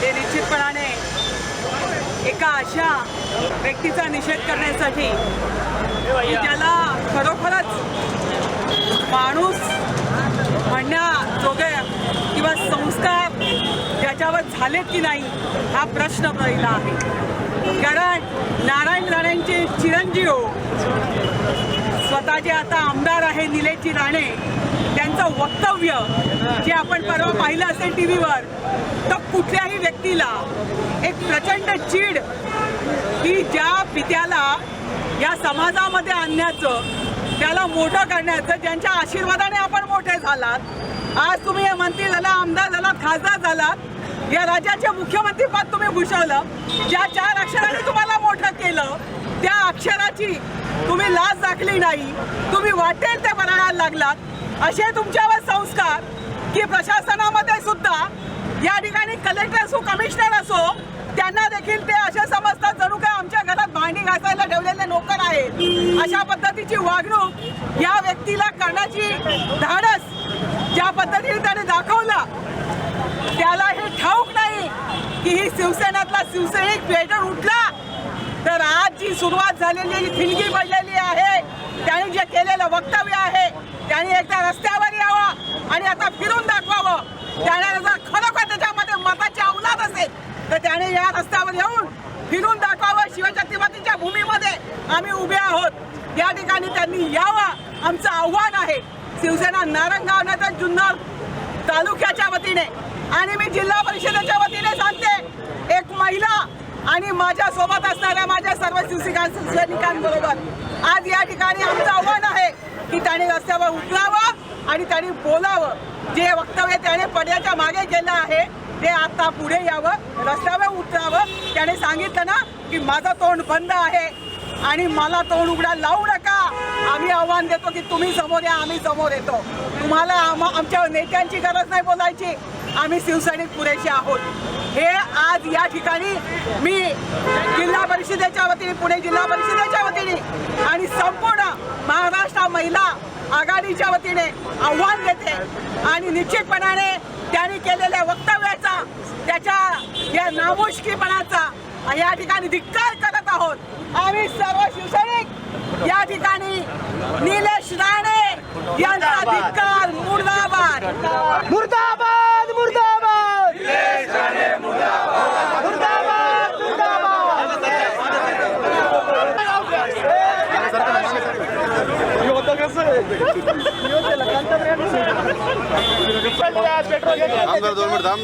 ते निश्चितपणाने एका अशा व्यक्तीचा निषेध करण्यासाठी त्याला खरोखरच माणूस म्हणण्याजोगे किंवा संस्कार त्याच्यावर झालेत की नाही हा प्रश्न पहिला आहे. कारण नारायण राणेंचे चिरंजीव स्वतः जे आता आमदार आहे निलेशजी राणे. त्यांचं वक्तव्य जे आपण परवा पाहिलं असेल टी व्हीवर तर कुठल्याही व्यक्तीला एक प्रचंड चीड की ज्या पित्याला या समाजामध्ये आणण्याचं त्याला मोठं करण्याचं ज्यांच्या आशीर्वादाने आपण मोठे झालात. आज तुम्ही हे मंत्री झाला आमदार झालात खासदार झालात. या राज्याचे मुख्यमंत्री पद तुम्ही भूषवलं. ज्या चार अक्षराने तुम्हाला मोठं केलं. त्या अक्षराची तुम्ही लाज दाखली नाही. तुम्ही वाटेल ते बनायला लागलात. असे तुमच्यावर संस्कार की प्रशासनामध्ये सुद्धा या ठिकाणी कलेक्टर असो कमिशनर असो त्यांना देखील ते असे समजतात जणू काय आमच्या घरात भांडी घासायला ठेवलेले नोकर आहेत अशा पद्धतीची वागणूक या व्यक्तीला करण्याची धाडस ज्या पद्धतीने त्याने दाखवला त्याला हे ठाऊक नाही की ही शिवसेनातला शिवसैनिक पेटर उठला आज जी सुरुवात झालेली जी ठिणगी बजलेली आहे. त्याने जे केलेलं वक्तव्य आहे त्याने एकदा रस्त्यावर यावं आणि आता फिरून दाखवावं. त्याने जर खरोखर त्याच्यामध्ये मताची अवलाद असेल तर त्याने या रस्त्यावर येऊन फिरून दाखवावं. शिवछत्रपतीच्या भूमीमध्ये आम्ही उभे आहोत. या ठिकाणी त्यांनी यावं आमचं आव्हान आहे. शिवसेना नारंगाव नाही जुन्नर तालुक्याच्या वतीने आणि मी जिल्हा परिषदेच्या वतीने सांगते एक महिला आणि माझ्या सोबत असणाऱ्या माझ्या सर्व शिवसेना शिवसैनिकांबरोबर. आज या ठिकाणी आमचं आव्हान आहे की त्याने रस्त्यावर उतरावं आणि त्याने बोलावं. जे वक्तव्य त्याने पडद्याच्या मागे केलं आहे ते आता पुढे यावं रस्त्यावर उतरावं. त्याने सांगितलं ना की माझं तोंड बंद आहे आणि मला तोंड उघडा लावू नका. आम्ही आव्हान देतो की तुम्ही समोर या आम्ही समोर येतो. तुम्हाला आम- आमच्या नेत्यांची गरज नाही बोलायची. आम्ही शिवसैनिक पुरेसे आहोत. हे आज या ठिकाणी मी जिल्हा परिषदेच्या वतीने पुणे जिल्हा परिषदेच्या वतीने आणि संपूर्ण महाराष्ट्र महिला आघाडीच्या वतीने आव्हान देते आणि निश्चितपणाने त्यांनी केलेल्या वक्तव्याचा त्याच्या या नामुष्कीपणाचा या ठिकाणी धिक्कार करत आहोत. आम्ही सर्व शिवसैनिक या ठिकाणी निलेश राणे यांचा धिक्कार मुर्दाबाद. मुर्दाबाद. थांब जरा दोन मिनिट थांब